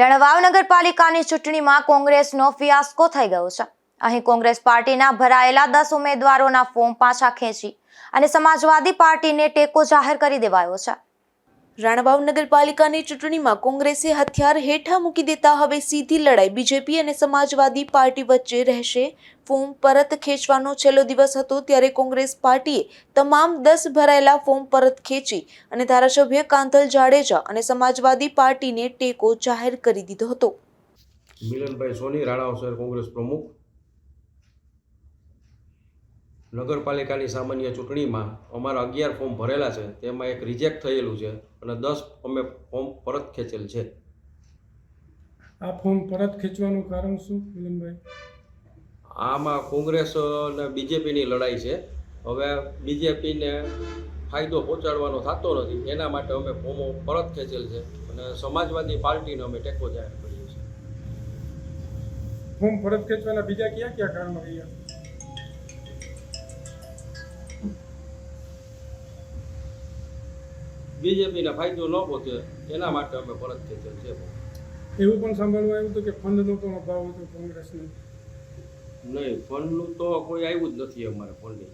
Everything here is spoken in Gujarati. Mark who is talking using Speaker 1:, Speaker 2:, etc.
Speaker 1: રણવાવ નગરપાલિકાની ચૂંટણીમાં કોંગ્રેસનો ફિયાસ્કો થઈ ગયો છે. અહીં કોંગ્રેસ પાર્ટીના ભરાયેલા દસ ઉમેદવારોના ફોર્મ પાછા ખેંચી અને સમાજવાદી પાર્ટીને ટેકો જાહેર કરી દેવાયો છે.
Speaker 2: રાણાવાવ નગરપાલિકાની ચૂંટણીમાં કોંગ્રેસે હથિયાર હેઠા મૂકી દેતા હવે સીધી લડાઈ. બીજેપી અને સમાજવાદી પાર્ટી વચ્ચે રહેશે. ફોર્મ પરત ખેંચવાનો છેલ્લો દિવસ હતો ત્યારે કોંગ્રેસ પાર્ટીએ તમામ દસ ભરાયેલા ફોર્મ પરત ખેંચી અને ધારાસભ્ય કાંતલ જાડેજા અને સમાજવાદી પાર્ટીને ટેકો જાહેર કરી દીધો હતો.
Speaker 3: મિલનભાઈ સોની, રાણાવ શહેર કોંગ્રેસ પ્રમુખ. નગરપાલિકાની સામાન્ય ચૂંટણીમાં અમારા અગિયાર ફોર્મ ભરેલા છે તેમાં એક રિજેક્ટ થયેલું છે અને દસ અમે ફોર્મ પરત ખેંચેલ છે.
Speaker 4: આ ફોર્મ પરત ખેંચવાનું કારણ શું મિલનભાઈ?
Speaker 3: આમાં કોંગ્રેસ અને બીજેપીની લડાઈ છે. હવે બીજેપીને ફાયદો પહોંચાડવાનો થતો નથી એના માટે અમે ફોર્મો પરત ખેંચેલ છે અને સમાજવાદી પાર્ટીને અમે ટેકો જાહેર કરીએ છીએ
Speaker 4: ફોર્મ પરત ખેંચવાના બીજા કયા કયા કારણો રહ્યા?
Speaker 3: બીજેપીને ફાયદો ન પહોંચે એના માટે અમે પરત ખેંચેલ છે
Speaker 4: એવું પણ સાંભળવા આવ્યું હતું કે ફંડનો પણ અભાવ હતો કોંગ્રેસને
Speaker 3: નહીં ફંડનું તો કોઈ આવ્યું જ નથી અમારે ફંડિંગ